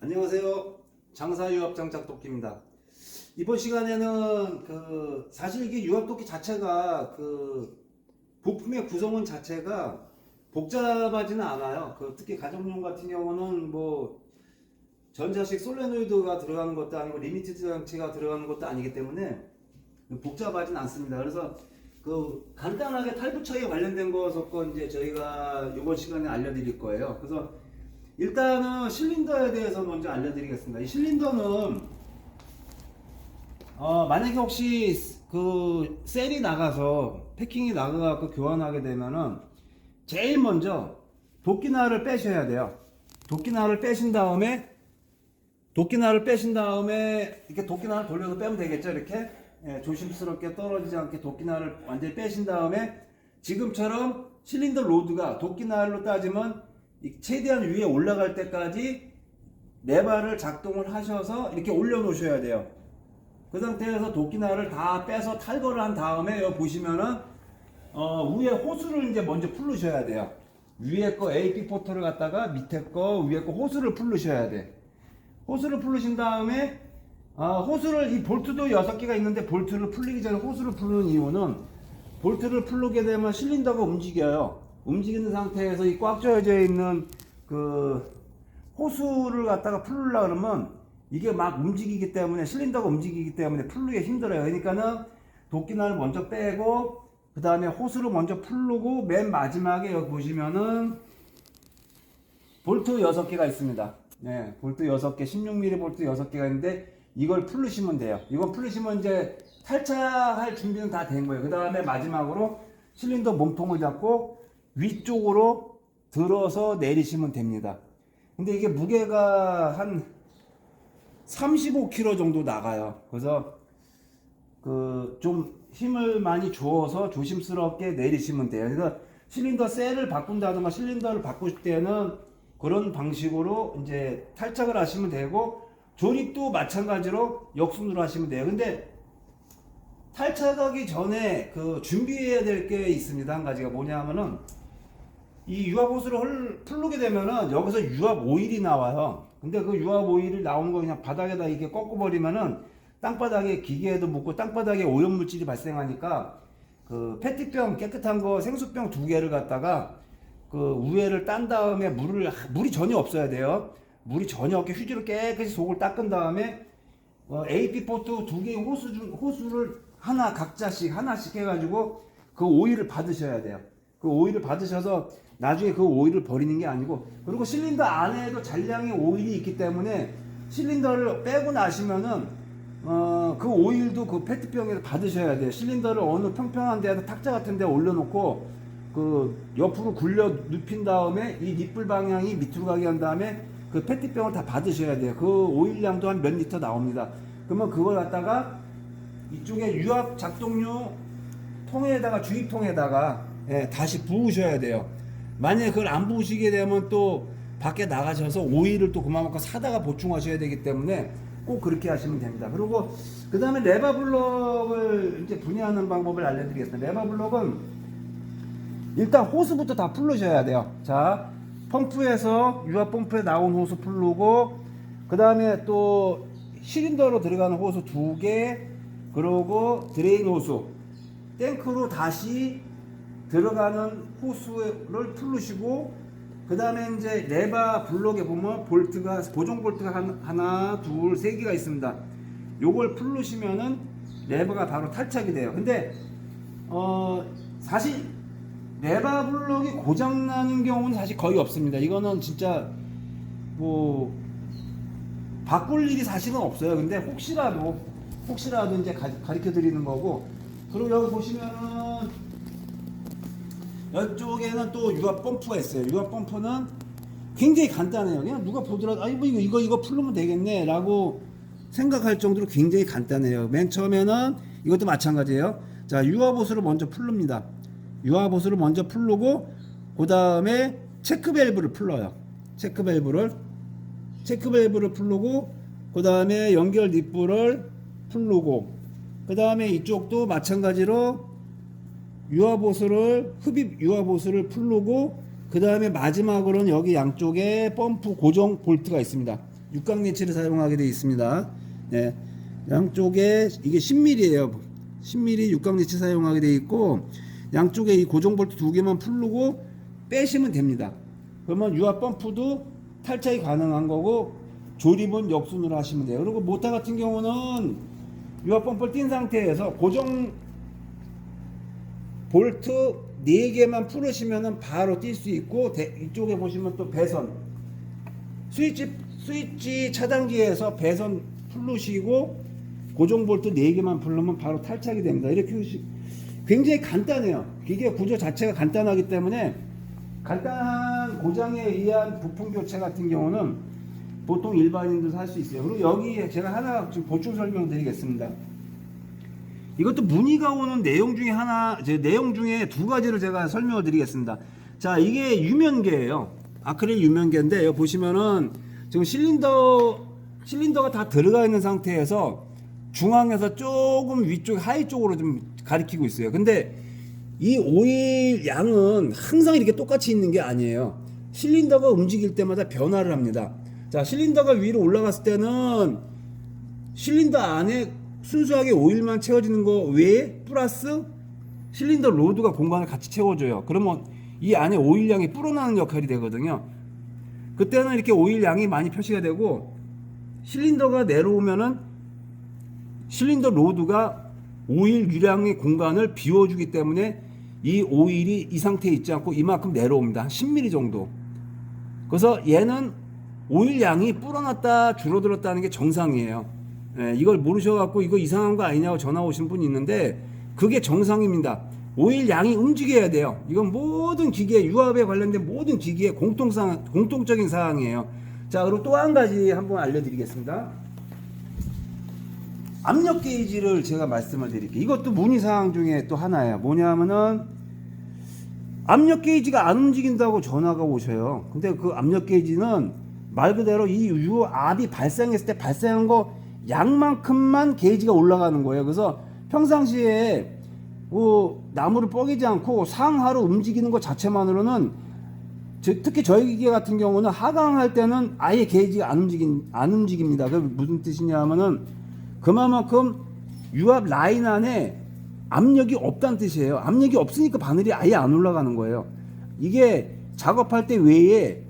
안녕하세요. 장사 유압 장작 도끼입니다. 이번 시간에는 그 사실 이게 유압 도끼 자체가 그 부품의 구성원 자체가 복잡하지는 않아요. 그 특히 가정용 같은 경우는 뭐 전자식 솔레노이드가 들어가는 것도 아니고 리미티드 장치가 들어가는 것도 아니기 때문에 복잡하진 않습니다. 그래서 그 간단하게 탈부착에 관련된 것을 이제 저희가 이번 시간에 알려드릴 거예요. 그래서 일단은 실린더에 대해서 먼저 알려드리겠습니다. 이 실린더는 어, 만약에 혹시 그 셀이 나가서 패킹이 나가갖고 교환하게 되면은 제일 먼저 도끼날을 빼셔야 돼요. 도끼날을 빼신 다음에 도끼날을 빼신 다음에 이렇게 도끼날을 돌려서 빼면 되겠죠 이렇게 예, 조심스럽게 떨어지지 않게 도끼날을 완전히 빼신 다음에 지금처럼 실린더 로드가 도끼날로 따지면 이 최대한 위에 올라갈 때까지 레바를 작동을 하셔서 이렇게 올려 놓으셔야 돼요. 그 상태에서 도끼날을 다 빼서 탈거를 한 다음에 여기 보시면은 어, 위에 호수를 이제 먼저 풀르셔야 돼요. 위에 거 AP 포터를 갖다가 밑에 거 위에 거 호수를 풀르셔야 돼. 호수를 풀르신 다음에 아, 호수를 이 볼트도 6개가 있는데 볼트를 풀리기 전에 호수를 풀는 이유는 볼트를 풀게 되면 실린더가 움직여요. 움직이는 상태에서 이 꽉 조여져 있는 그 호수를 갖다가 풀으려 그러면 이게 막 움직이기 때문에 실린더가 움직이기 때문에 풀기가 힘들어요. 그러니까는 도끼날을 먼저 빼고 그 다음에 호수를 먼저 풀르고 맨 마지막에 여기 보시면은 볼트 6개가 있습니다. 네, 볼트 6개, 16mm 볼트 6개가 있는데 이걸 풀르시면 돼요. 이거 풀르시면 이제 탈착할 준비는 다 된 거예요. 그 다음에 마지막으로 실린더 몸통을 잡고 위쪽으로 들어서 내리시면 됩니다. 근데 이게 무게가 한 35kg 정도 나가요. 그래서 그 좀 힘을 많이 주어서 조심스럽게 내리시면 돼요. 그래서 실린더 셀을 바꾼다든가 실린더를 바꾸실 때는 그런 방식으로 이제 탈착을 하시면 되고 조립도 마찬가지로 역순으로 하시면 돼요. 근데 탈착하기 전에 그 준비해야 될 게 있습니다. 한 가지가 뭐냐면은 이 유압 호스를 풀르게 되면은 여기서 유압 오일이 나와요. 근데 그 유압 오일이 나오는 거 그냥 바닥에다 이렇게 꺾어 버리면은 땅바닥에 기계에도 묻고 땅바닥에 오염 물질이 발생하니까 그 페트병 깨끗한 거 생수병 두 개를 갖다가 그 우회를 딴 다음에 물을 물이 전혀 없어야 돼요. 물이 전혀 없게 휴지로 깨끗이 속을 닦은 다음에 어, AP 포트 두 개의 호수 중 호수를 하나 각자씩 하나씩 해가지고 그 오일을 받으셔야 돼요. 그 오일을 받으셔서 나중에 그 오일을 버리는 게 아니고 그리고 실린더 안에도 잔량의 오일이 있기 때문에 실린더를 빼고 나시면은 어, 그 오일도 그 페트병에서 받으셔야 돼요. 실린더를 어느 평평한 데에다 탁자 같은 데 올려놓고 그 옆으로 굴려 눕힌 다음에 이 니플 방향이 밑으로 가게 한 다음에 그 페트병을 다 받으셔야 돼요. 그 오일량도 한 몇 리터 나옵니다. 그러면 그걸 갖다가 이쪽에 유압 작동용 통에다가 주입통에다가 예, 다시 부으셔야 돼요. 만약에 그걸 안 부으시게 되면 또 밖에 나가셔서 오일을 또 그만큼 사다가 보충하셔야 되기 때문에 꼭 그렇게 하시면 됩니다. 그리고 그 다음에 레바 블럭을 이제 분해하는 방법을 알려드리겠습니다. 레바 블럭은 일단 호스부터 다 풀르셔야 돼요. 자, 펌프에서 유압 펌프에 나온 호스 풀르고 그 다음에 또 실린더로 들어가는 호스 두 개, 그리고 드레인 호수, 탱크로 다시 들어가는 호수를 풀르시고 그 다음에 이제 레바 블록에 보면 볼트가 고정 볼트가 한- 하나, 둘, 세 개가 있습니다. 요걸 풀르시면은 레버가 바로 탈착이 돼요. 근데 어 사실 레바 블록이 고장 나는 경우는 사실 거의 없습니다. 이거는 진짜 뭐 바꿀 일이 사실은 없어요. 근데 혹시라도 혹시라도 이제 가르쳐 드리는 거고 그리고 여기 보시면은 이쪽에는 또 유압 펌프가 있어요. 유압 펌프는 굉장히 간단해요. 그냥 누가 보더라도 아이 뭐 이거 이거 이거 풀르면 되겠네라고 생각할 정도로 굉장히 간단해요. 맨 처음에는 이것도 마찬가지예요. 자 유압 호스를 먼저 풀릅니다. 유압 호스를 먼저 풀르고 그 다음에 체크 밸브를 풀러요. 체크 밸브를 체크 밸브를 풀르고 그 다음에 연결 니플을 풀르고 그 다음에 이쪽도 마찬가지로 유압호스를 흡입 유압호스를 풀르고 그 다음에 마지막으로는 여기 양쪽에 펌프 고정 볼트가 있습니다. 육각 렌치를 사용하게 되어 있습니다. 예. 양쪽에 이게 10mm예요. 10mm 육각 렌치 사용하게 되어 있고 양쪽에 이 고정 볼트 두 개만 풀르고 빼시면 됩니다. 그러면 유압 펌프도 탈착이 가능한 거고 조립은 역순으로 하시면 돼요. 그리고 모터 같은 경우는 유압 펌프를 띈 상태에서 고정 볼트 4개만 풀으시면은 바로 뛸 수 있고 대- 이쪽에 보시면 또 배선 스위치 스위치 차단기에서 배선 풀르시고 고정 볼트 4개만 풀르면 바로 탈착이 됩니다. 이렇게 굉장히 간단해요. 기계 구조 자체가 간단하기 때문에 간단한 고장에 의한 부품 교체 같은 경우는 보통 일반인도 할수 있어요. 그리고 여기 제가 하나 좀 보충 설명드리겠습니다. 이것도 문의가 오는 내용 중에 하나, 제 내용 중에 두 가지를 제가 설명을 드리겠습니다. 자, 이게 유면계예요. 아크릴 유면계인데 여기 보시면은 지금 실린더 실린더가 다 들어가 있는 상태에서 중앙에서 조금 위쪽 하이 쪽으로 좀 가리키고 있어요. 근데 이 오일 양은 항상 이렇게 똑같이 있는 게 아니에요. 실린더가 움직일 때마다 변화를 합니다. 자, 실린더가 위로 올라갔을 때는 실린더 안에 순수하게 오일만 채워지는 거 외에 플러스 실린더 로드가 공간을 같이 채워줘요. 그러면 이 안에 오일 양이 불어나는 역할이 되거든요. 그때는 이렇게 오일 양이 많이 표시가 되고 실린더가 내려오면은 실린더 로드가 오일 유량의 공간을 비워주기 때문에 이 오일이 이 상태에 있지 않고 이만큼 내려옵니다. 한 10mm 정도. 그래서 얘는 오일 양이 불어났다 줄어들었다는 게 정상이에요. 예, 이걸 모르셔갖고 이거 이상한 거 아니냐고 전화 오신 분이 있는데 그게 정상입니다. 오일 양이 움직여야 돼요. 이건 모든 기계 유압에 관련된 모든 기계의 공통상 공통적인 사항이에요. 자 그리고 또 한 가지 한번 알려드리겠습니다. 압력 게이지를 제가 말씀을 드릴게요. 이것도 문의 사항 중에 또 하나예요. 뭐냐면은 압력 게이지가 안 움직인다고 전화가 오셔요. 근데 그 압력 게이지는 말 그대로 이 유압이 발생했을 때 발생한 거 양만큼만 게이지가 올라가는 거예요. 그래서 평상시에 그 나무를 뻐기지 않고 상하로 움직이는 것 자체만으로는 저- 특히 저희 기계 같은 경우는 하강할 때는 아예 게이지가 안 움직인 안 움직입니다. 그 무슨 뜻이냐면은 그만큼 유압 라인 안에 압력이 없다는 뜻이에요. 압력이 없으니까 바늘이 아예 안 올라가는 거예요. 이게 작업할 때 외에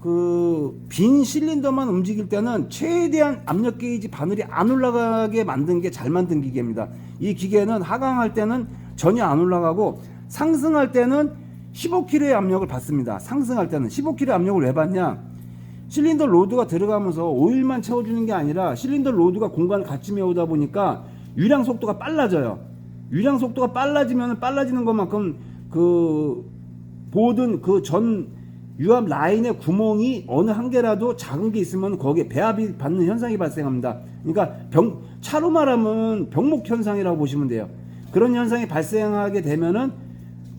그 빈 실린더만 움직일 때는 최대한 압력 게이지 바늘이 안 올라가게 만든 게 잘 만든 기계입니다. 이 기계는 하강할 때는 전혀 안 올라가고 상승할 때는 15kg의 압력을 받습니다. 상승할 때는 15kg 압력을 왜 받냐? 실린더 로드가 들어가면서 오일만 채워주는 게 아니라 실린더 로드가 공간을 같이 메우다 보니까 유량 속도가 빨라져요. 유량 속도가 빨라지면 빨라지는 것만큼 그 보든 그전 유압 라인의 구멍이 어느 한 개라도 작은 게 있으면 거기에 배합이 받는 현상이 발생합니다. 그러니까 병 차로 말하면 병목 현상이라고 보시면 돼요. 그런 현상이 발생하게 되면은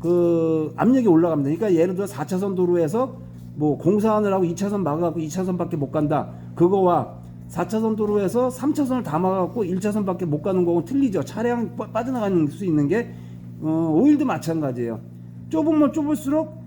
그 압력이 올라갑니다. 그러니까 예를 들어 4차선 도로에서 뭐 공사하느라고 2차선 막아갖고 2차선밖에 못 간다. 그거와 4차선 도로에서 3차선을 다 막아갖고 1차선밖에 못 가는 거고 틀리죠. 차량 빠- 빠져나가는 수 있는 게 어, 오일도 마찬가지예요. 좁으면 좁을수록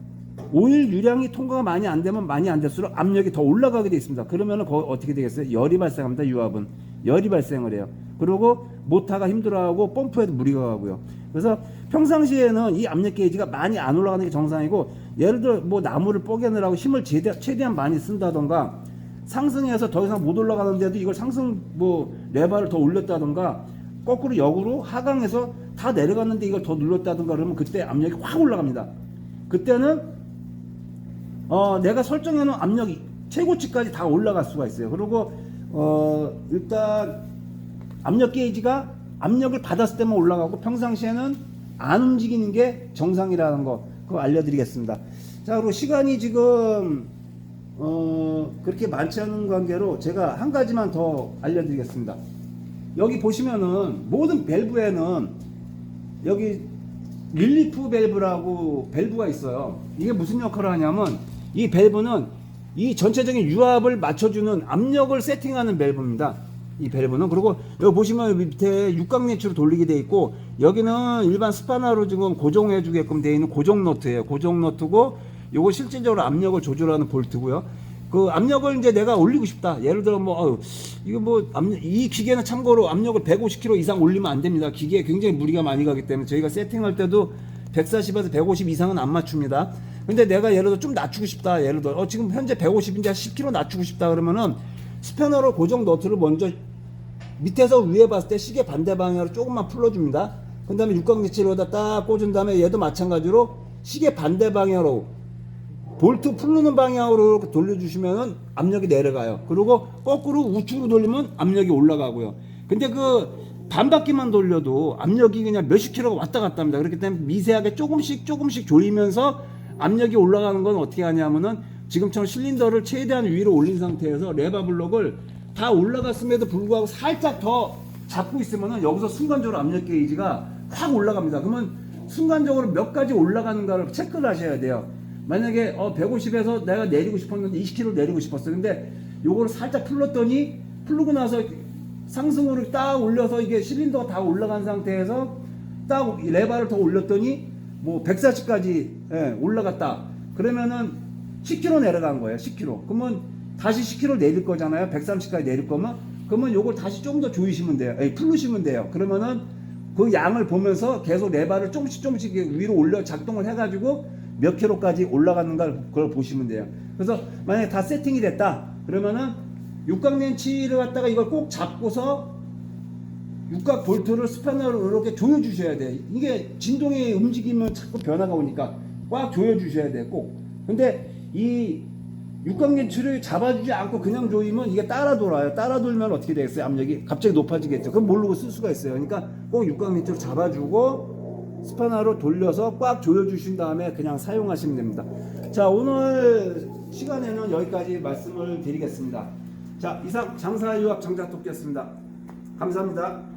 오일 유량이 통과가 많이 안 되면 많이 안 될수록 압력이 더 올라가게 돼 있습니다. 그러면은 거 어떻게 되겠어요? 열이 발생합니다. 유압은 열이 발생을 해요. 그리고 모터가 힘들어하고 펌프에도 무리가 가고요. 그래서 평상시에는 이 압력 게이지가 많이 안 올라가는 게 정상이고 예를 들어 뭐 나무를 뽀개느라고 힘을 최대, 최대한 많이 쓴다던가 상승해서 더 이상 못 올라가는데도 이걸 상승 뭐 레바를 더 올렸다던가 거꾸로 역으로 하강해서 다 내려갔는데 이걸 더 눌렀다던가 그러면 그때 압력이 확 올라갑니다. 그때는 어, 내가 설정해놓은 압력이 최고치까지 다 올라갈 수가 있어요. 그리고 어, 일단 압력 게이지가 압력을 받았을 때만 올라가고 평상시에는 안 움직이는 게 정상이라는 거 그거 알려드리겠습니다. 자 그리고 시간이 지금 어, 그렇게 많지 않은 관계로 제가 한 가지만 더 알려드리겠습니다. 여기 보시면은 모든 밸브에는 여기 릴리프 밸브라고 밸브가 있어요. 이게 무슨 역할을 하냐면 이 밸브는 이 전체적인 유압을 맞춰주는 압력을 세팅하는 밸브입니다. 이 밸브는 그리고 여기 보시면 밑에 육각 내추로 돌리게 돼 있고 여기는 일반 스파나로 지금 고정해 주게끔 되어 있는 고정 너트예요. 고정 너트고 요거 실질적으로 압력을 조절하는 볼트고요. 그 압력을 이제 내가 올리고 싶다. 예를 들어 뭐 어휴, 이거 뭐 압력, 이 기계는 참고로 압력을 150kg 이상 올리면 안 됩니다. 기계에 굉장히 무리가 많이 가기 때문에 저희가 세팅할 때도 140에서 150 이상은 안 맞춥니다. 근데 내가 예를 들어 좀 낮추고 싶다. 예를 들어 어, 지금 현재 150인데 10kg 낮추고 싶다 그러면은 스패너로 고정 너트를 먼저 밑에서 위에 봤을 때 시계 반대 방향으로 조금만 풀어줍니다. 그 다음에 육각리치로다 딱 꽂은 다음에 얘도 마찬가지로 시계 반대 방향으로 볼트 풀르는 방향으로 돌려주시면은 압력이 내려가요. 그리고 거꾸로 우측으로 돌리면 압력이 올라가고요. 근데 그 반바퀴만 돌려도 압력이 그냥 몇십 킬로가 왔다 갔다 합니다. 그렇기 때문에 미세하게 조금씩 조금씩 조이면서 압력이 올라가는 건 어떻게 하냐면은 지금처럼 실린더를 최대한 위로 올린 상태에서 레바 블록을 다 올라갔음에도 불구하고 살짝 더 잡고 있으면은 여기서 순간적으로 압력 게이지가 확 올라갑니다. 그러면 순간적으로 몇 가지 올라가는가를 체크를 하셔야 돼요. 만약에 어 150에서 내가 내리고 싶었는데 20kg 내리고 싶었어. 근데 요거를 살짝 풀렀더니 풀고 나서 상승으로 딱 올려서 이게 실린더가 다 올라간 상태에서 딱 레바를 더 올렸더니 뭐 140까지 예, 올라갔다. 그러면은 10kg 내려간 거예요. 10kg. 그러면 다시 10kg 내릴 거잖아요. 130까지 내릴 거면 그러면 요걸 다시 좀 더 조이시면 돼요. 예, 풀르시면 돼요. 그러면은 그 양을 보면서 계속 레바를 조금씩 조금씩 위로 올려 작동을 해가지고 몇 킬로까지 올라가는가 그걸 보시면 돼요. 그래서 만약에 다 세팅이 됐다 그러면은 육각렌치를 갖다가 이걸 꼭 잡고서 육각 볼트를 스패너로 이렇게 조여 주셔야 돼. 이게 진동이 움직이면 자꾸 변화가 오니까 꽉 조여 주셔야 돼. 꼭. 근데 이 육각렌치를 잡아주지 않고 그냥 조이면 이게 따라 돌아요. 따라 돌면 어떻게 되겠어요? 압력이 갑자기 높아지겠죠. 그럼 모르고 쓸 수가 있어요. 그러니까 꼭 육각렌치를 잡아주고 스패너로 돌려서 꽉 조여주신 다음에 그냥 사용하시면 됩니다. 자 오늘 시간에는 여기까지 말씀을 드리겠습니다. 자 이상 장사유학 장작토끼였습니다. 감사합니다.